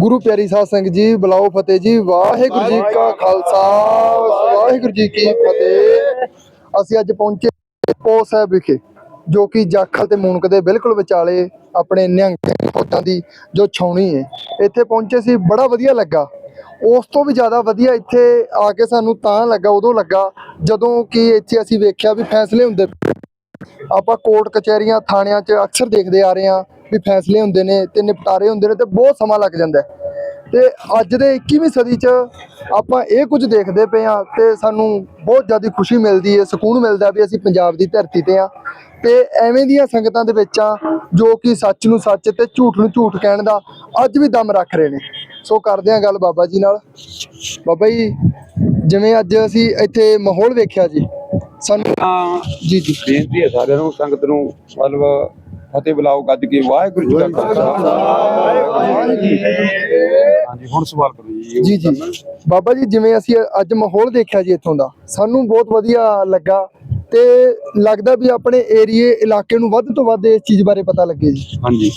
ਗੁਰੂ ਪਿਆਰੀ ਸਾਧ ਸਿੰਘ ਜੀ, ਬੁਲਾਓ ਫਤਿਹ ਜੀ। ਵਾਹਿਗੁਰੂ ਜੀ ਕਾ ਖਾਲਸਾ, ਵਾਹਿਗੁਰੂ ਜੀ ਕੀ ਫਤਿਹ। ਅਸੀਂ ਅੱਜ ਪਹੁੰਚੇ ਪੋ ਸਾਹਿਬ ਵਿਖੇ, ਜੋ ਕਿ ਜਾਖਲ ਤੇ ਮੂਨਕ ਦੇ ਬਿਲਕੁਲ ਵਿਚਾਲੇ ਆਪਣੇ ਨਿਹੰਗ ਫੌਜਾਂ ਦੀ ਜੋ ਛਾਉਣੀ ਹੈ ਇੱਥੇ ਪਹੁੰਚੇ ਸੀ, ਬੜਾ ਵਧੀਆ ਲੱਗਾ। ਉਸ ਤੋਂ ਵੀ ਜ਼ਿਆਦਾ ਵਧੀਆ ਇੱਥੇ ਆ ਕੇ ਸਾਨੂੰ ਤਾਂ ਲੱਗਾ, ਉਦੋਂ ਲੱਗਾ, ਜਦੋਂ ਕਿ ਇੱਥੇ ਅਸੀਂ ਵੇਖਿਆ ਵੀ ਫੈਸਲੇ ਹੁੰਦੇ ਆਪਾਂ ਕੋਰਟ ਕਚਹਿਰੀਆਂ, ਥਾਣਿਆਂ 'ਚ ਅਕਸਰ ਦੇਖਦੇ ਆ ਰਹੇ ਹਾਂ ਵੀ ਫੈਸਲੇ ਹੁੰਦੇ ਨੇ ਤੇ ਨਿਪਟਾਰੇ ਹੁੰਦੇ ਨੇ ਤੇ ਬਹੁਤ ਸਮਾਂ ਲੱਗ ਜਾਂਦਾ ਹੈ। ਤੇ ਅੱਜ ਦੇ 21ਵੀਂ ਸਦੀ 'ਚ ਆਪਾਂ ਇਹ ਕੁਝ ਦੇਖਦੇ ਪਏ ਆ ਤੇ ਸਾਨੂੰ ਬਹੁਤ ਜ਼ਿਆਦਾ ਖੁਸ਼ੀ ਮਿਲਦੀ ਹੈ, ਸਕੂਨ ਮਿਲਦਾ ਵੀ ਅਸੀਂ ਪੰਜਾਬ ਦੀ ਧਰਤੀ ਤੇ ਆ ਤੇ ਐਵੇਂ ਦੀਆਂ ਸੰਗਤਾਂ ਦੇ ਵਿੱਚ ਆ ਜੋ ਕਿ ਸੱਚ ਨੂੰ ਸੱਚ ਤੇ ਝੂਠ ਨੂੰ ਝੂਠ ਕਹਿਣ ਦਾ ਅੱਜ ਵੀ ਦਮ ਰੱਖ ਰਹੇ ਨੇ। ਸੋ ਕਰਦੇ ਆ ਗੱਲ ਬਾਬਾ ਜੀ ਨਾਲ। ਬਾਬਾ ਜੀ, ਜਿਵੇਂ ਅੱਜ ਅਸੀਂ ਇੱਥੇ ਮਾਹੌਲ ਵੇਖਿਆ ਜੀ ਸਾਨੂੰ ਤਾਂ ਜੀ ਜੀ। ਬੇਨਤੀ ਹੈ ਸਾਰਿਆਂ ਨੂੰ ਸੰਗਤ ਨੂੰ ਮਤਲਬ ਫਤਿਹ ਬੁਲਾਓ ਗੱਜ ਕੇ ਵਾਹਿਗੁਰੂ ਜੀ ਕਾ ਖਾਲਸਾ। ਹਾਂਜੀ। ਹੁਣ ਸਵਾਲ ਕਰੋ ਜੀ ਜੀ ਜੀ। ਬਾਬਾ ਜੀ ਜਿਵੇਂ ਅਸੀਂ ਅੱਜ ਮਾਹੌਲ ਦੇਖਿਆ ਜੀ ਇੱਥੋਂ ਦਾ ਸਾਨੂੰ ਬਹੁਤ ਵਧੀਆ ਲੱਗਾ ਤੇ ਲੱਗਦਾ ਵੀ ਆਪਣੇ ਏਰੀਏ ਇਲਾਕੇ ਨੂੰ ਵੱਧ ਤੋਂ ਵੱਧ ਇਸ ਚੀਜ਼ ਬਾਰੇ ਪਤਾ ਲੱਗੇ ਜੀ। ਹਾਂਜੀ।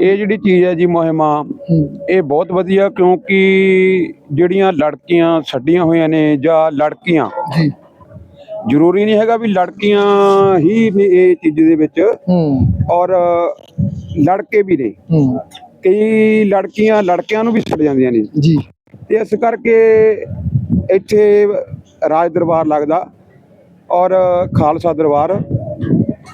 ਇਹ ਜਿਹੜੀ ਚੀਜ਼ ਹੈ ਜੀ ਮੁਹਿੰਮਾ ਇਹ ਬਹੁਤ ਵਧੀਆ ਕਿਉਂਕਿ ਜਿਹੜੀਆਂ ਲੜਕੀਆਂ ਛੱਡੀਆਂ ਹੋਈਆਂ ਨੇ ਜਾਂ ਲੜਕੀਆਂ ਜੀ। ਜ਼ਰੂਰੀ ਨਹੀਂ ਹੈਗਾ ਵੀ ਲੜਕੀਆਂ ਹੀ ਨੇ ਇਹ ਚੀਜ਼ ਦੇ ਵਿੱਚ। ਔਰ ਲੜਕੇ ਵੀ ਨੇ। ਕਈ ਲੜਕੀਆਂ ਲੜਕਿਆਂ ਨੂੰ ਵੀ ਛੱਡ ਜਾਂਦੀਆਂ ਨੇ। ਜੀ। ਤੇ ਇਸ ਕਰਕੇ ਇੱਥੇ ਰਾਜ ਦਰਬਾਰ ਲੱਗਦਾ ਔਰ ਖਾਲਸਾ ਦਰਬਾਰ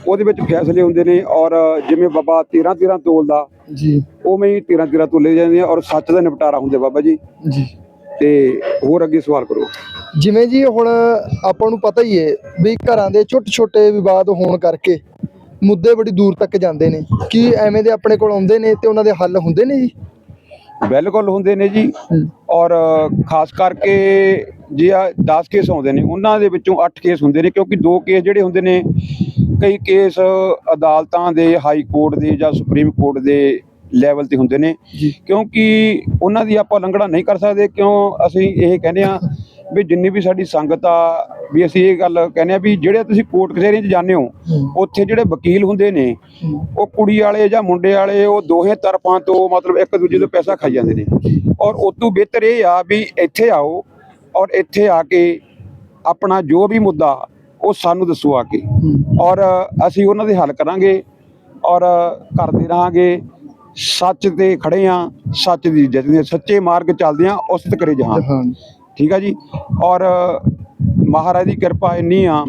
ਉਹਦੇ ਵਿੱਚ ਫੈਸਲੇ ਹੁੰਦੇ ਨੇ ਔਰ ਜਿਵੇਂ ਬਾਬਾ 13 13 ਤੋਲਦਾ ਜੀ। ਉਵੇਂ ਹੀ 13 13 ਤੋਲੇ ਜਾਂਦੇ ਆ ਔਰ ਸੱਚ ਦਾ ਨਿਪਟਾਰਾ ਹੁੰਦੇ ਬਾਬਾ ਜੀ। ਜੀ। ਤੇ ਹੋਰ ਅੱਗੇ ਸਵਾਲ ਕਰੋ। ਜਿਵੇਂ ਜੀ ਹੁਣ ਆਪਾਂ ਨੂੰ ਪਤਾ ਹੀ ਹੈ ਵੀ ਘਰਾਂ ਦੇ ਛੋਟੇ ਛੋਟੇ ਵਿਵਾਦ ਹੋਣ ਕਰਕੇ ਮੁੱਦੇ ਬੜੀ ਦੂਰ ਤੱਕ ਜਾਂਦੇ ਨੇ। ਕੀ ਐਵੇਂ ਦੇ ਆਪਣੇ ਕੋਲ ਆਉਂਦੇ ਨੇ ਤੇ ਉਹਨਾਂ ਦੇ ਹੱਲ ਹੁੰਦੇ ਨੇ ਜੀ? ਬਿਲਕੁਲ ਹੁੰਦੇ ਨੇ ਜੀ। ਔਰ ਖਾਸ ਕਰਕੇ ਜੇ ਆ 10 ਕੇਸ ਆਉਂਦੇ ਨੇ ਉਹਨਾਂ ਦੇ ਵਿੱਚੋਂ 8 ਕੇਸ ਹੁੰਦੇ ਨੇ ਕਿਉਂਕਿ ਦੋ ਕੇਸ ਜਿਹੜੇ ਹੁੰਦੇ ਨੇ ਕਈ ਕੇਸ ਅਦਾਲਤਾਂ ਦੇ ਹਾਈ ਕੋਰਟ ਦੇ ਜਾਂ ਸੁਪਰੀਮ ਕੋਰਟ ਦੇ ਲੈਵਲ ਤੇ ਹੁੰਦੇ ਨੇ। ਕਿਉਂਕਿ ਉਹਨਾਂ ਦੀ ਆਪਾਂ ਲੰਘਣਾ ਨਹੀਂ ਕਰ ਸਕਦੇ ਕਿਉਂ ਅਸੀਂ ਇਹ ਕਹਿੰਦੇ ਆ ਵੀ ਜਿੰਨੀ ਵੀ ਸਾਡੀ ਸੰਗਤ ਆ ਵੀ ਅਸੀਂ ਇਹ ਗੱਲ ਕਹਿੰਦੇ ਆ ਵੀ ਜਿਹੜੇ ਤੁਸੀਂ ਕੋਰਟ ਕਚਹਿਰੀਆਂ 'ਚ ਜਾਂਦੇ ਹੋ ਉੱਥੇ ਜਿਹੜੇ ਵਕੀਲ ਹੁੰਦੇ ਨੇ ਉਹ ਕੁੜੀ ਵਾਲੇ ਜਾਂ ਮੁੰਡੇ ਵਾਲੇ ਉਹ ਦੋਹੇ ਤਰਫਾਂ ਤੋਂ ਮਤਲਬ ਇੱਕ ਦੂਜੇ ਤੋਂ ਪੈਸਾ ਖਾਈ ਜਾਂਦੇ ਨੇ। ਔਰ ਉਦੋਂ ਬਿਹਤਰ ਇਹ ਆ ਵੀ ਇੱਥੇ ਆਓ ਔਰ ਇੱਥੇ ਆ ਕੇ ਆਪਣਾ ਜੋ ਵੀ ਮੁੱਦਾ ਉਹ ਸਾਨੂੰ ਦੱਸੋ ਆ ਕੇ। ਔਰ ਅਸੀਂ ਉਹਨਾਂ ਦੇ ਹੱਲ ਕਰਾਂਗੇ ਔਰ ਕਰਦੇ ਰਹਾਂਗੇ। ਸੱਚ ਤੇ ਖੜੇ ਆ ਸੱਚ ਦੀ ਜਿੱਤ ਦੇ ਸੱਚੇ ਮਾਰਗ ਚੱਲਦੇ ਆ ਉਸ ਤੇ ਕਰੇ ਜਹਾਨ। ਠੀਕ ਆ ਜੀ? ਔਰ ਮਹਾਰਾਜ ਦੀ ਕਿਰਪਾ ਇੰਨੀ ਆ।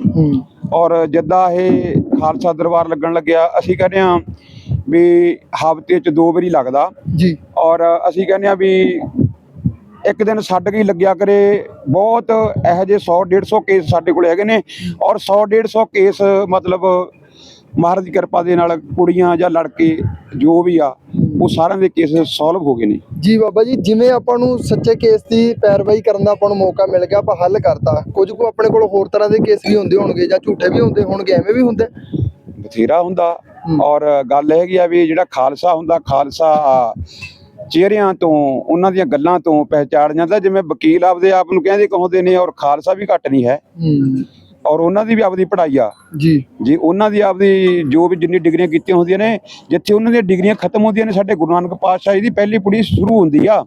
ਔਰ ਜਿੱਦਾਂ ਇਹ ਖਾਲਸਾ ਦਰਬਾਰ ਲੱਗਣ ਲੱਗਿਆ ਅਸੀਂ ਕਹਿੰਦੇ ਆ ਵੀ ਹਫ਼ਤੇ 'ਚ ਦੋ ਵਾਰੀ ਲੱਗਦਾ। ਜੀ। ਔਰ ਅਸੀਂ ਕਹਿੰਦੇ ਆ ਵੀ ਇੱਕ ਦਿਨ ਛੱਡ ਕੇ ਲੱਗਿਆ ਕਰੇ। ਬਹੁਤ ਇਹੋ ਜਿਹੇ 100 150 ਕੇਸ ਸਾਡੇ ਕੋਲ ਹੈਗੇ ਨੇ। ਔਰ 100 150 ਕੇਸ ਮਤਲਬ ਮਹਾਰਾਜ ਦੀ ਕਿਰਪਾ ਦੇ ਨਾਲ ਕੁੜੀਆਂ ਜਾਂ ਲੜਕੇ ਜੋ ਵੀ ਆ ਉਹ ਸਾਰਿਆਂ ਦੇ ਕੇਸ ਸੋਲਵ ਹੋ ਗਏ ਨੇ। ਜੀ ਬਾਬਾ ਜੀ ਜਿਵੇਂ ਆਪਾਂ ਨੂੰ ਸੱਚੇ ਕੇਸ ਦੀ ਪੈਰਵਾਈ ਕਰਨ ਦਾ ਆਪਾਂ ਨੂੰ ਮੌਕਾ ਮਿਲ ਗਿਆ ਆਪਾਂ ਹੱਲ ਕਰਤਾ। ਕੁਝ ਕੁ ਆਪਣੇ ਕੋਲ ਹੋਰ ਤਰ੍ਹਾਂ ਦੇ ਕੇਸ ਵੀ ਹੁੰਦੇ ਹੋਣਗੇ ਜਾਂ ਝੂਠੇ ਵੀ ਹੁੰਦੇ ਹੋਣਗੇ ਐਵੇਂ ਵੀ ਹੁੰਦੇ। ਬਥੇਰਾ ਹੁੰਦਾ। ਔਰ ਗੱਲ ਹੈਗੀ ਆ ਵੀ ਜਿਹੜਾ ਖਾਲਸਾ ਹੁੰਦਾ ਖਾਲਸਾ ਚਿਹਰਿਆਂ ਤੋਂ ਉਹਨਾਂ ਦੀਆਂ ਗੱਲਾਂ ਤੋਂ ਪਹਿਚਾਣ ਜਾਂਦਾ ਜਿਵੇਂ ਵਕੀਲ ਆਪਦੇ ਆਪ ਨੂੰ ਕਹਿੰਦੇ ਕਹੋਦੇ ਨੇ ਔਰ ਖਾਲਸਾ ਵੀ ਘੱਟ ਨਹੀਂ ਹੂੰ। ਔਰ ਉਹਨਾਂ ਦੀ ਵੀ ਆਪਦੀ ਪੜ੍ਹਾਈ ਆ। ਜੀ। ਜੀ ਉਹਨਾਂ ਦੀ ਆਪਦੀ ਜੋ ਵੀ ਜਿੰਨੀ ਡਿਗਰੀਆਂ ਕੀਤੀਆਂ ਹੁੰਦੀਆਂ ਨੇ ਜਿੱਥੇ ਉਹਨਾਂ ਦੀਆਂ ਡਿਗਰੀਆਂ ਖਤਮ ਹੁੰਦੀਆਂ ਨੇ ਸਾਡੇ ਗੁਰੂ ਨਾਨਕ ਪਾਤਸ਼ਾਹ ਜੀ ਦੀ ਪਹਿਲੀ ਪੜ੍ਹੀ ਸ਼ੁਰੂ ਹੁੰਦੀ ਆ।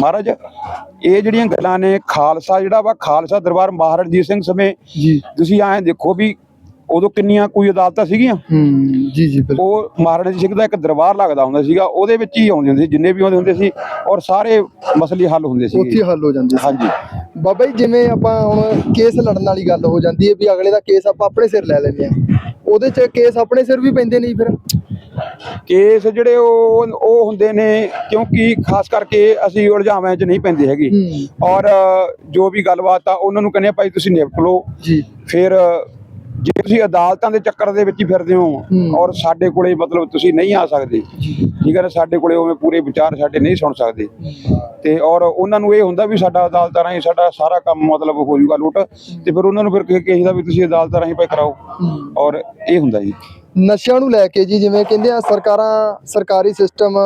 ਮਹਾਰਾਜ ਇਹ ਜਿਹੜੀਆਂ ਗੱਲਾਂ ਨੇ ਖਾਲਸਾ ਜਿਹੜਾ ਵਾ ਖਾਲਸਾ ਦਰਬਾਰ ਮਹਾਰਾਜ ਰਣਜੀਤ ਸਿੰਘ ਸਮੇਂ ਜੀ। ਤੁਸੀਂ ਐਂ ਦੇਖੋ ਵੀ ਉਦੋਂ ਕਿੰਨੀਆਂ ਕੋਈ ਅਦਾਲਤਾਂ ਸੀਗੀਆਂ? ਹੂੰ ਜੀ ਜੀ ਬਿਲਕੁਲ। ਉਹ ਮਹਾਰਾਜਾ ਸਿੰਘ ਦਾ ਇੱਕ ਦਰਬਾਰ ਲੱਗਦਾ ਹੁੰਦਾ ਸੀਗਾ ਉਹਦੇ ਵਿੱਚ ਹੀ ਆਉਂਦੇ ਹੁੰਦੇ ਸੀ ਜਿੰਨੇ ਵੀ ਆਉਂਦੇ ਹੁੰਦੇ ਸੀ ਔਰ ਸਾਰੇ ਮਸਲੇ ਹੱਲ ਹੁੰਦੇ ਉੱਥੇ ਸੀ ਹੱਲ ਹੋ ਜਾਂਦੇ ਸੀ। ਹਾਂਜੀ। ਬਾਬਾ ਜੀ ਜਿਵੇਂ ਆਪਾਂ ਹੁਣ ਕੇਸ ਲੜਨ ਵਾਲੀ ਗੱਲ ਹੋ ਜਾਂਦੀ ਹੈ ਵੀ ਅਗਲੇ ਦਾ ਕੇਸ ਆਪਾਂ ਆਪਣੇ ਸਿਰ ਲੈ ਲੈਂਦੇ ਆ ਉਹਦੇ 'ਚ ਕੇਸ ਆਪਣੇ ਸਿਰ ਵੀ ਪੈਂਦੇ ਨਹੀਂ ਫਿਰ? ਕੇਸ ਜਿਹੜੇ ਉਹ ਉਹ ਹੁੰਦੇ ਨੇ ਕਿਉਂਕਿ ਖਾਸ ਕਰਕੇ ਅਸੀਂ ਉਲਝਾਵਾਂ 'ਚ ਨਹੀਂ ਪੈਂਦੇ ਹੈਗੇ। ਔਰ ਜੋ ਵੀ ਗੱਲਬਾਤ ਆ ਉਹਨਾਂ ਨੂੰ ਕਹਿੰਦੇ ਆ ਭਾਈ ਤੁਸੀਂ ਨਿਪਟ ਲਓ। ਜੀ। ਫਿਰ ਜੇ ਤੁਸੀਂ ਅਦਾਲਤਾਂ ਦੇ ਚੱਕਰ ਦੇ ਵਿੱਚ ਹੀ ਫਿਰਦੇ ਹੋ। ਔਰ ਸਾਡੇ ਕੋਲੇ ਮਤਲਬ ਤੁਸੀਂ ਨਹੀਂ ਆ ਸਕਦੇ ਠੀਕ ਹੈ ਨਾ ਸਾਡੇ ਕੋਲੇ ਉਵੇਂ ਪੂਰੇ ਵਿਚਾਰ ਸਾਡੇ ਨਹੀਂ ਸੁਣ ਸਕਦੇ। ਤੇ ਔਰ ਉਹਨਾਂ ਨੂੰ ਇਹ ਹੁੰਦਾ ਵੀ ਸਾਡਾ ਅਦਾਲਤਾਂ ਰਾਹੀਂ ਸਾਡਾ ਸਾਰਾ ਕੰਮ ਮਤਲਬ ਹੋ ਜਾਊਗਾ ਲੁੱਟ ਤੇ ਫਿਰ ਉਹਨਾਂ ਨੂੰ ਫਿਰ ਕਿਸੇ ਦਾ ਵੀ ਤੁਸੀਂ ਅਦਾਲਤਾਂ ਰਾਹੀਂ ਭਾਈ ਕਰਾਓ। ਔਰ ਇਹ ਹੁੰਦਾ ਜੀ। ਨਸ਼ਿਆਂ ਨੂੰ ਲੈ ਕੇ ਜੀ ਜਿਵੇਂ ਕਹਿੰਦੇ ਆ ਸਰਕਾਰਾਂ ਸਰਕਾਰੀ ਸਿਸਟਮ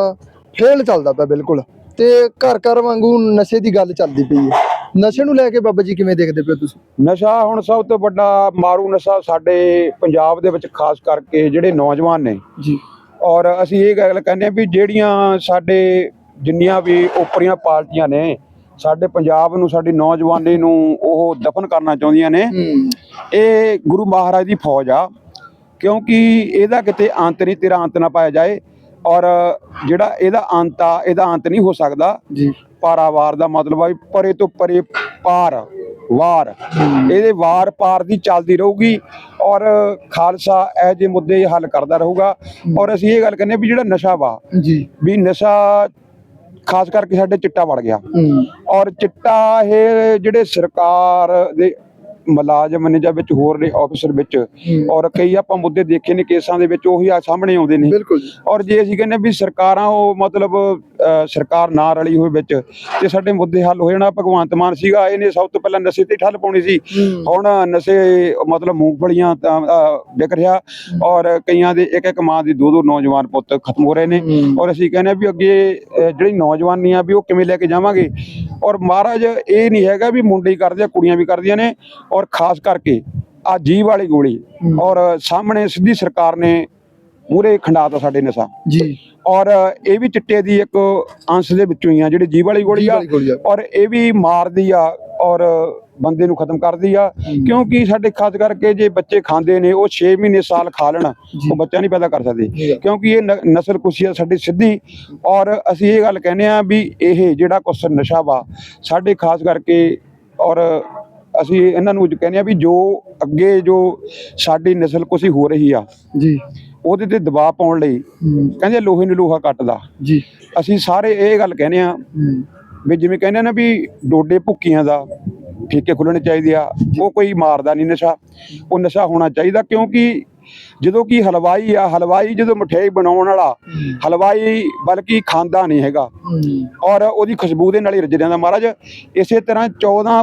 ਫੇਲ ਚੱਲਦਾ ਪਿਆ ਬਿਲਕੁਲ। ਤੇ ਘਰ ਘਰ ਵਾਂਗੂ ਨਸ਼ੇ ਦੀ ਗੱਲ ਚੱਲਦੀ ਪਈ ਹੈ। ਨਸ਼ੇ ਨੂੰ ਲੈ ਕੇ ਬਾਬਾ ਜੀ ਕਿਵੇਂ ਦੇਖਦੇ ਪਏ ਤੁਸੀਂ? ਨਸ਼ਾ ਹੁਣ ਸਭ ਤੋਂ ਵੱਡਾ ਮਾਰੂ ਨਸ਼ਾ ਸਾਡੇ ਪੰਜਾਬ ਦੇ ਵਿੱਚ ਖਾਸ ਕਰਕੇ ਜਿਹੜੇ ਨੌਜਵਾਨ ਨੇ। ਜੀ। ਔਰ ਅਸੀਂ ਇਹ ਗੱਲ ਕਹਿੰਦੇ ਆ ਵੀ ਜਿਹੜੀਆਂ ਸਾਡੇ ਜਿੰਨੀਆਂ ਵੀ ਉਪਰੀਆਂ ਪਾਰਟੀਆਂ ਨੇ ਸਾਡੇ ਪੰਜਾਬ ਨੂੰ ਸਾਡੀ ਨੌਜਵਾਨੀ ਨੂੰ ਉਹ ਦਫਨ ਕਰਨਾ ਚਾਹੁੰਦੀਆਂ ਨੇ। ਇਹ ਗੁਰੂ ਮਹਾਰਾਜ ਦੀ ਫੌਜ ਆ ਕਿਉਂਕਿ ਇਹਦਾ ਕਿਤੇ ਅੰਤ ਨਹੀਂ ਤੇਰਾ ਅੰਤ ਨਾ ਪਾਇਆ ਜਾਏ। ਔਰ ਜਿਹੜਾ ਇਹਦਾ ਅੰਤ ਆ ਇਹਦਾ ਅੰਤ ਨਹੀਂ ਹੋ ਸਕਦਾ। ਜੀ। ਪਾਰਾਵਾਰ ਦਾ ਮਤਲਬ ਆ ਵੀ ਪਰੇ ਤੋਂ ਪਰੇ ਪਾਰ ਵਾਰ। ਇਹਦੇ ਵਾਰ ਪਾਰ ਦੀ ਚੱਲਦੀ ਰਹੂਗੀ ਔਰ ਖਾਲਸਾ ਇਹ ਜਿਹੇ ਮੁੱਦੇ ਹੱਲ ਕਰਦਾ ਰਹੂਗਾ। ਔਰ ਅਸੀਂ ਇਹ ਗੱਲ ਕਹਿੰਦੇ ਵੀ ਜਿਹੜਾ ਨਸ਼ਾ ਵਾ ਜੀ। ਵੀ ਨਸ਼ਾ ਖਾਸ ਕਰਕੇ ਸਾਡੇ ਚਿੱਟਾ ਵੜ ਗਿਆ। ਔਰ ਚਿੱਟਾ ਇਹ ਜਿਹੜੇ ਸਰਕਾਰ ਦੇ ਮੁਲਾਜ਼ਮ ਨੇ ਜਾਂ ਵਿੱਚ ਹੋਰ ਨੇ ਆਫੀਸਰ ਵਿੱਚ ਔਰ ਕਈ ਆਪਾਂ ਮੁੱਦੇ ਦੇਖੇ ਨੇ ਕੇਸਾਂ ਦੇ ਵਿੱਚ ਉਹੀ ਆ ਸਾਹਮਣੇ ਆਉਂਦੇ ਨੇ। ਔਰ ਜੇ ਅਸੀਂ ਕਹਿੰਦੇ ਵੀ ਸਰਕਾਰਾਂ ਉਹ ਮਤਲਬ ਸਰਕਾਰ ਨਾ ਰਲੀ ਹੋਏ ਵਿੱਚ ਤੇ ਸਾਡੇ ਮੁੱਦੇ ਹੱਲ ਹੋ ਜਾਣਾ। ਭਗਵੰਤ ਮਾਨ ਸੀਗਾ ਇਹਨੇ ਸਭ ਤੋਂ ਪਹਿਲਾਂ ਨਸ਼ੇ ਤੇ ਠੱਲ ਪਾਉਣੀ ਸੀ। ਹੁਣ ਨਸ਼ੇ ਮਤਲਬ ਮੂੰਗਫਲੀਆਂ ਵਿਕ ਰਿਹਾ ਔਰ ਕਈਆਂ ਦੇ ਇੱਕ ਇੱਕ ਮਾਂ ਦੀ ਦੋ ਦੋ ਨੌਜਵਾਨ ਪੁੱਤ ਖਤਮ ਹੋ ਰਹੇ ਨੇ। ਔਰ ਅਸੀਂ ਕਹਿੰਦੇ ਆ ਵੀ ਅੱਗੇ ਜਿਹੜੀ ਨੌਜਵਾਨੀ ਆ ਵੀ ਉਹ ਕਿਵੇਂ ਲੈ ਕੇ ਜਾਵਾਂਗੇ? ਔਰ ਮਹਾਰਾਜ ਇਹ ਨਹੀਂ ਹੈਗਾ ਵੀ ਮੁੰਡੇ ਹੀ ਕਰਦੇ ਆ ਕੁੜੀਆਂ ਵੀ ਕਰਦੀਆਂ ਨੇ। ਔਰ ਖਾਸ ਕਰਕੇ ਆ ਜੀਵ ਵਾਲੀ ਗੋਲੀ। ਔਰ ਸਾਹਮਣੇ ਸਿੱਧੀ ਸਰਕਾਰ ਨੇ ਮੂਰੇ ਖੰਡਾਤਾ ਸਾਡੇ ਨਸ਼ਾ। ਜੀ। ਔਰ ਇਹ ਵੀ ਚਿੱਟੇ ਦੀ ਇੱਕ ਅੰਸ਼ ਦੇ ਵਿੱਚੋਂ ਹੀ ਆ ਜਿਹੜੀ ਜੀਵ ਵਾਲੀ ਗੋਲੀ ਆ। ਔਰ ਇਹ ਵੀ ਮਾਰਦੀ ਆ ਔਰ ਬੰਦੇ ਨੂੰ ਖਤਮ ਕਰਦੀ ਆ। ਕਿਉਂਕਿ ਸਾਡੇ ਖਾਸ ਕਰਕੇ ਜੇ ਬੱਚੇ ਖਾਂਦੇ ਨੇ ਉਹ 6 ਮਹੀਨੇ ਸਾਲ ਖਾ ਲੈਣ ਉਹ ਬੱਚਾ ਨਹੀਂ ਪੈਦਾ ਕਰ। ਸਕਦੇ। ਕਿਉਂਕਿ ਇਹ ਨਸਲ ਕੁਸ਼ੀ ਆ ਸਾਡੀ ਸਿੱਧੀ। ਔਰ ਅਸੀਂ ਇਹ ਗੱਲ ਕਹਿੰਦੇ ਆ ਵੀ ਇਹ ਜਿਹੜਾ ਕੁਛ ਨਸ਼ਾ ਵਾ ਸਾਡੇ ਖਾਸ ਕਰਕੇ ਔਰ ਅਸੀਂ ਇਹਨਾਂ ਨੂੰ ਕਹਿੰਦੇ ਆ ਵੀ ਜੋ ਅੱਗੇ ਜੋ ਸਾਡੀ ਨਸਲ ਕੁਸ਼ੀ ਹੋ ਰਹੀ ਆ ਜੀ। ਉਹਦੇ ਤੇ ਦਬਾਅ ਪਾਉਣ ਲਈ ਕਹਿੰਦੇ ਲੋਹੇ ਨੂੰ ਲੋਹਾ ਕੱਟਦਾ। ਜੀ। ਅਸੀਂ ਸਾਰੇ ਇਹ ਗੱਲ ਕਹਿੰਦੇ ਆ ਵੀ ਜਿਵੇਂ ਕਹਿੰਦੇ ਨਾ ਵੀ ਡੋਡੇ ਭੁੱਕੀਆਂ ਦਾ ਠੇਕੇ ਖੁੱਲਣੇ ਚਾਹੀਦੇ ਆ ਉਹ ਕੋਈ ਮਾਰਦਾ ਨਹੀਂ ਨਸ਼ਾ। ਉਹ ਨਸ਼ਾ ਹੋਣਾ ਚਾਹੀਦਾ ਕਿਉਂਕਿ ਜਦੋਂ ਕਿ ਹਲਵਾਈ ਆ ਹਲਵਾਈ ਜਦੋਂ ਮਠਿਆਈ ਬਣਾਉਣ ਵਾਲਾ ਹਲਵਾਈ ਬਲਕਿ ਖਾਂਦਾ ਨਹੀਂ ਹੈਗਾ। ਔਰ ਉਹਦੀ ਖੁਸ਼ਬੂ ਦੇ ਨਾਲ ਹੀ ਰੱਜ ਜਾਂਦਾ ਮਹਾਰਾਜ ਇਸੇ ਤਰ੍ਹਾਂ 14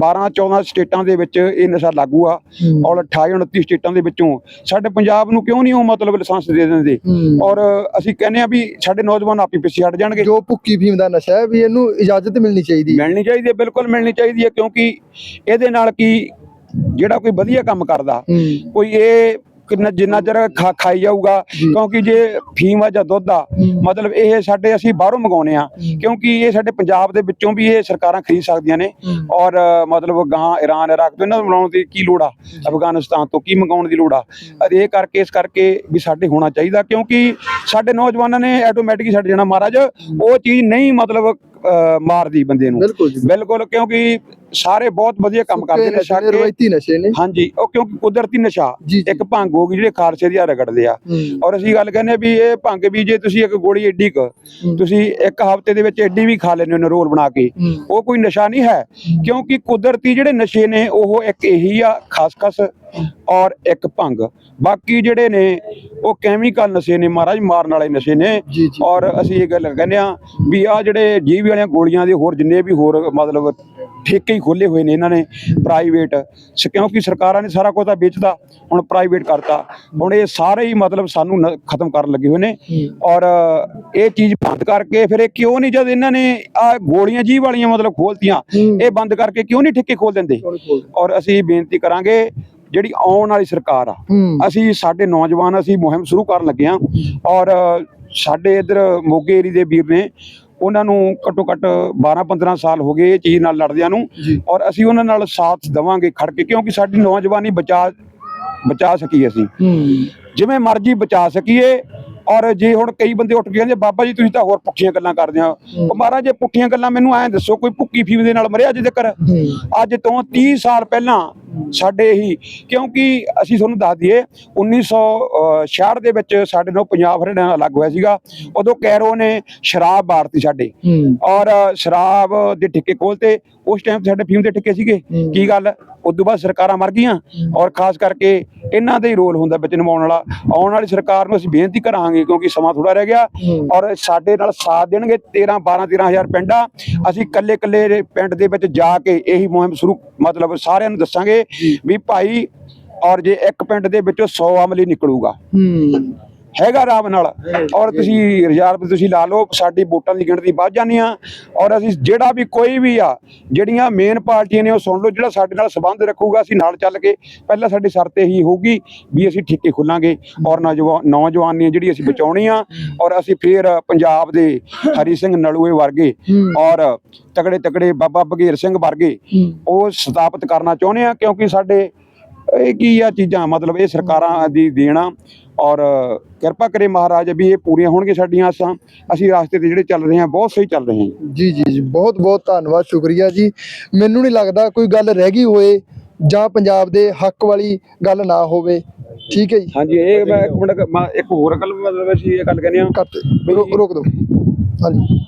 12 14 ਸਟੇਟਾਂ ਦੇ ਵਿੱਚ ਇਹ ਨਸ਼ਾ ਲਾਗੂ ਆ। ਔਰ 28 29 ਸਟੇਟਾਂ ਦੇ ਵਿੱਚੋਂ ਸਾਡੇ ਪੰਜਾਬ ਨੂੰ ਕਿਉਂ ਨਹੀਂ ਉਹ ਮਤਲਬ ਲਾਇਸੈਂਸ ਦੇ ਦਿੰਦੇ। ਔਰ ਅਸੀਂ ਕਹਿੰਦੇ ਆ ਵੀ ਸਾਡੇ ਨੌਜਵਾਨ ਆਪੀ ਪਿੱਛੇ ਹਟ ਜਾਣਗੇ ਜੋ ਭੁੱਕੀ ਫੀਮ ਦਾ ਨਸ਼ਾ ਹੈ ਵੀ ਇਹਨੂੰ ਇਜਾਜ਼ਤ ਮਿਲਣੀ ਚਾਹੀਦੀ ਹੈ ਮਿਲਣੀ ਚਾਹੀਦੀ ਹੈ ਬਿਲਕੁਲ ਮਿਲਣੀ ਚਾਹੀਦੀ ਹੈ ਕਿਉਂਕਿ ਇਹਦੇ ਨਾਲ ਕੀ ਜਿਹੜਾ ਕੋਈ ਵਧੀਆ ਕੰਮ ਕਰਦਾ ਕੋਈ ਇਹ ਕਿੰਨਾ ਜਿੰਨਾ ਚਿਰ ਖਾ ਖਾਈ ਜਾਊਗਾ। ਕਿਉਂਕਿ ਜੇ ਫੀਮ ਆ ਜਾਂ ਦੁੱਧ ਆ। ਮਤਲਬ ਇਹ ਸਾਡੇ ਅਸੀਂ ਬਾਹਰੋਂ ਮੰਗਾਉਨੇ ਆ। ਕਿਉਂਕਿ ਇਹ ਸਾਡੇ ਪੰਜਾਬ ਦੇ ਵਿੱਚੋਂ ਵੀ ਇਹ ਸਰਕਾਰਾਂ ਖਰੀਦ ਸਕਦੀਆਂ ਨੇ। ਔਰ ਅ, ਮਤਲਬ ਗਾਂ ਇਰਾਨ ਇਰਾਕ ਤੋਂ ਇਹਨਾਂ ਨੂੰ ਬਣਾਉਣ ਦੀ ਕੀ ਲੋੜ ਆ ਅਫਗਾਨਿਸਤਾਨ ਤੋਂ ਕੀ ਮੰਗਾਉਣ ਦੀ ਲੋੜ ਆ ਇਹ ਕਰਕੇ ਇਸ ਕਰਕੇ ਵੀ ਸਾਡੇ ਹੋਣਾ ਚਾਹੀਦਾ ਕਿਉਂਕਿ ਸਾਡੇ ਨੌਜਵਾਨਾਂ ਨੇ ਆਟੋਮੈਟਿਕ ਛੱਡ ਜਾਣਾ ਮਹਾਰਾਜ ਉਹ ਚੀਜ਼ ਨਹੀਂ ਮਤਲਬ ਅ, ਮਾਰਦੀ ਬੰਦੇ ਨੂੰ ਬਿਲਕੁਲ ਜੀ ਬਿਲਕੁਲ ਕਿਉਂਕਿ ਸਾਰੇ ਬਹੁਤ ਵਧੀਆ ਕੰਮ ਕਰਦੇ ਨੇ ਨਸ਼ੇ ਕੇ ਰਵਾਇਤੀ ਨਸ਼ੇ ਨੇ ਹਾਂਜੀ ਉਹ ਕਿਉਂਕਿ ਕੁਦਰਤੀ ਨਸ਼ਾ। ਇੱਕ ਭੰਗ ਹੋ ਗਈ ਜਿਹੜੇ ਖਾਲਸੇ ਦੀ ਰਗੜਦੇ ਆ ਔਰ ਅਸੀਂ ਗੱਲ ਕਹਿੰਦੇ ਵੀ ਇਹ ਭੰਗ ਵੀ ਜੇ ਤੁਸੀਂ ਇੱਕ ਗੋਲੀ ਏਡੀ ਕ। ਤੁਸੀਂ ਇੱਕ ਹਫ਼ਤੇ ਦੇ ਵਿੱਚ ਏਡੀ ਵੀ ਖਾ ਲੈਂਦੇ ਹੋ ਰੋਲ ਬਣਾ ਕੇ। ਉਹ ਕੋਈ ਨਸ਼ਾ ਨਹੀਂ ਹੈ ਕਿਉਂਕਿ ਕੁਦਰਤੀ ਜਿਹੜੇ ਨਸ਼ੇ ਨੇ ਉਹ ਇੱਕ ਇਹੀ ਆ ਖਸਖਸ ਔਰ ਇੱਕ ਭੰਗ ਬਾਕੀ ਜਿਹੜੇ ਨੇ ਉਹ ਕੈਮੀਕਲ ਨਸ਼ੇ ਨੇ ਮਹਾਰਾਜ ਮਾਰਨ ਵਾਲੇ ਨਸ਼ੇ ਨੇ। ਔਰ ਅਸੀਂ ਇਹ ਗੱਲ ਕਹਿੰਦੇ ਆ ਵੀ ਆ ਜਿਹੜੇ ਜੀਵ ਵਾਲੀਆਂ ਗੋਲੀਆਂ ਦੇ ਹੋਰ ਜਿੰਨੇ ਵੀ ਹੋਰ ਮਤਲਬ ਠੇਕੇ ਹੀ ਖੋਲੇ ਹੋਏ ਨੇ ਇਹਨਾਂ ਨੇ ਪ੍ਰਾਈਵੇਟ ਕਿਉਂਕਿ ਸਰਕਾਰਾਂ ਨੇ ਸਾਰਾ ਕੁਝ ਤਾਂ ਵੇਚਦਾ ਹੁਣ ਪ੍ਰਾਈਵੇਟ ਕਰਤਾ ਹੁਣ ਇਹ ਸਾਰੇ ਹੀ ਮਤਲਬ ਸਾਨੂੰ ਖਤਮ ਕਰਨ ਲੱਗੇ ਹੋਏ ਨੇ। ਔਰ ਇਹ ਚੀਜ਼ ਬੰਦ ਕਰਕੇ ਫਿਰ ਇਹ ਕਿਉਂ ਨਹੀਂ ਜਦ ਇਹਨਾਂ ਨੇ ਆ ਗੋਲੀਆਂ ਜੀਵ ਵਾਲੀਆਂ ਮਤਲਬ ਖੋਲਤੀਆਂ। ਇਹ ਬੰਦ ਕਰਕੇ ਕਿਉਂ ਨਹੀਂ ਠੇਕੇ ਖੋਲ ਦਿੰਦੇ? ਔਰ ਅਸੀਂ ਬੇਨਤੀ ਕਰਾਂਗੇ ਜਿਹੜੀ ਆਉਣ ਵਾਲੀ ਸਰਕਾਰ ਆ ਅਸੀਂ ਸਾਡੇ ਨੌਜਵਾਨ ਅਸੀਂ ਮੁਹਿੰਮ ਸ਼ੁਰੂ ਕਰਨ ਲੱਗੇ ਹਾਂ ਔਰ ਸਾਡੇ ਇਧਰ ਮੋਗੇ ਏਰੀ ਦੇ ਵੀਰ ਨੇ ਉਹਨਾਂ ਨੂੰ ਘੱਟੋ ਘੱਟ 12 15 ਸਾਲ ਹੋ ਗਏ ਇਹ ਚੀਜ਼ ਨਾਲ ਲੜਦਿਆਂ ਨੂੰ। ਔਰ ਅਸੀਂ ਉਹਨਾਂ ਨਾਲ ਸਾਥ ਦੇਵਾਂਗੇ ਖੜ ਕੇ ਕਿਉਂਕਿ ਸਾਡੀ ਨੌਜਵਾਨੀ ਬਚਾ ਬਚਾ ਸਕੀਏ ਅਸੀਂ ਜਿਵੇਂ ਮਰਜ਼ੀ ਬਚਾ ਸਕੀਏ ਔਰ ਜੇ ਹੁਣ ਕਈ ਬੰਦੇ ਉੱਠ ਕੇ ਕਹਿੰਦੇ ਬਾਬਾ ਜੀ ਤੁਸੀਂ ਤਾਂ ਹੋਰ ਪੁੱਠੀਆਂ ਗੱਲਾਂ ਕਰਦੇ ਆ ਉਹ ਮਹਾਰਾਜ ਜੇ ਪੁੱਠੀਆਂ ਗੱਲਾਂ ਮੈਨੂੰ ਐਂ ਦੱਸੋ ਕੋਈ ਭੁੱਕੀ ਫੀਮ ਦੇ ਨਾਲ ਮਰਿਆ ਅਜੇ ਤੱਕ ਅੱਜ ਤੋਂ 30 ਸਾਲ ਪਹਿਲਾਂ ਸਾਡੇ ਹੀ ਕਿਉਂਕਿ ਅਸੀਂ ਤੁਹਾਨੂੰ ਦੱਸ ਦਈਏ 1966 ਦੇ ਵਿੱਚ ਸਾਡੇ ਨਾਲ ਪੰਜਾਬ ਹਰਿਆਣਾ ਅਲੱਗ ਹੋਇਆ ਸੀਗਾ। ਉਦੋਂ ਕੈਰੋ ਨੇ ਸ਼ਰਾਬ ਬਾਰਤੀ ਸਾਡੇ। ਔਰ ਸ਼ਰਾਬ ਦੇ ਠੇਕੇ ਖੋਲਤੇ ਉਸ ਟਾਈਮ ਸਾਡੇ ਫੀਮ ਦੇ ਠੇਕੇ ਸੀਗੇ। ਕੀ ਗੱਲ? ਉਸ ਤੋਂ ਬਾਅਦ ਸਰਕਾਰਾਂ ਮਰ ਗਈਆਂ ਔਰ ਖਾਸ ਕਰਕੇ ਇਹਨਾਂ ਦਾ ਹੀ ਰੋਲ ਹੁੰਦਾ ਵਿੱਚ ਨਿਭਾਉਣ ਵਾਲਾ। ਆਉਣ ਵਾਲੀ ਸਰਕਾਰ ਨੂੰ ਅਸੀਂ ਬੇਨਤੀ ਕਰਾਂਗੇ ਕਿਉਂਕਿ ਸਮਾਂ ਥੋੜਾ ਰਹਿ ਗਿਆ। ਔਰ ਸਾਡੇ ਨਾਲ ਸਾਥ ਦੇਣਗੇ 13 12 13000 ਪਿੰਡ। ਅਸੀਂ ਕੱਲੇ ਕੱਲੇ ਪਿੰਡ ਦੇ ਵਿੱਚ ਜਾ ਕੇ ਇਹੀ ਮੁਹਿੰਮ ਸ਼ੁਰੂ ਮਤਲਬ ਸਾਰਿਆਂ ਨੂੰ ਦੱਸਾਂਗੇ ਵੀ ਭਾਈ ਔਰ ਜੇ ਇੱਕ ਪਿੰਡ ਦੇ ਵਿੱਚੋਂ 100 ਅਮਲੀ ਨਿਕਲੂਗਾ। ਹੂੰ। ਹੈਗਾ ਆਰਾਮ ਨਾਲ। ਔਰ ਤੁਸੀਂ ਰਿਜ਼ਰਵ ਤੁਸੀਂ ਲਾ ਲਓ ਸਾਡੀ ਵੋਟਾਂ ਦੀ ਗਿਣਤੀ ਵੱਧ ਜਾਣੀ ਆ। ਔਰ ਅਸੀਂ ਜਿਹੜਾ ਵੀ ਕੋਈ ਵੀ ਆ ਜਿਹੜੀਆਂ ਮੇਨ ਪਾਰਟੀਆਂ ਨੇ ਉਹ ਸੁਣ ਲਓ ਜਿਹੜਾ ਸਾਡੇ ਨਾਲ ਸੰਬੰਧ ਰੱਖੂਗਾ ਅਸੀਂ ਨਾਲ ਚੱਲ ਕੇ ਪਹਿਲਾਂ ਸਾਡੀ ਸ਼ਰਤ ਇਹੀ ਹੋਊਗੀ ਵੀ ਅਸੀਂ ਠੇਕੇ ਖੋਲਾਂਗੇ। ਔਰ ਨੌਜਵਾਨ ਨੌਜਵਾਨੀ ਜਿਹੜੀ ਅਸੀਂ ਬਚਾਉਣੀ ਆ ਔਰ ਅਸੀਂ ਫੇਰ ਪੰਜਾਬ ਦੇ ਹਰੀ ਸਿੰਘ ਨਲੂਏ ਵਰਗੇ। ਔਰ ਤਗੜੇ ਤਗੜੇ ਬਾਬਾ ਬਘੇਰ ਸਿੰਘ ਵਰਗੇ। ਉਹ ਸਥਾਪਿਤ ਕਰਨਾ ਚਾਹੁੰਦੇ ਆ ਕਿਉਂਕਿ ਸਾਡੇ ਇਹ ਕੀ ਆ ਚੀਜ਼ਾਂ ਮਤਲਬ ਇਹ ਸਰਕਾਰਾਂ ਦੀ ਦੇਣਾ ਔਰ ਕਿਰਪਾ ਕਰੇ ਮਹਾਰਾਜ ਵੀ ਇਹ ਪੂਰੀਆਂ ਹੋਣਗੇ ਸਾਡੀਆਂ ਆਸਾਂ। ਅਸੀਂ ਰਾਸਤੇ ਤੇ ਜਿਹੜੇ ਚੱਲ ਰਹੇ ਹਾਂ ਬਹੁਤ ਸਹੀ ਚੱਲ ਰਹੇ ਹਾਂ। ਜੀ ਜੀ ਜੀ ਬਹੁਤ ਬਹੁਤ ਧੰਨਵਾਦ ਸ਼ੁਕਰੀਆ ਜੀ। ਮੈਨੂੰ ਨਹੀਂ ਲੱਗਦਾ ਕੋਈ ਗੱਲ ਰਹਿ ਗਈ ਹੋਏ ਜਾਂ ਪੰਜਾਬ ਦੇ ਹੱਕ ਵਾਲੀ ਗੱਲ ਨਾ ਹੋਵੇ। ਠੀਕ ਹੈ ਜੀ। ਹਾਂਜੀ ਇਹ ਮੈਂ ਇੱਕ ਮਿੰਟ ਮੈਂ ਇੱਕ ਹੋਰ ਗੱਲ ਮਤਲਬ ਅਸੀਂ ਇਹ ਗੱਲ ਕਹਿੰਦੇ ਆ ਰੋਕ ਦਿਓ ਹਾਂਜੀ।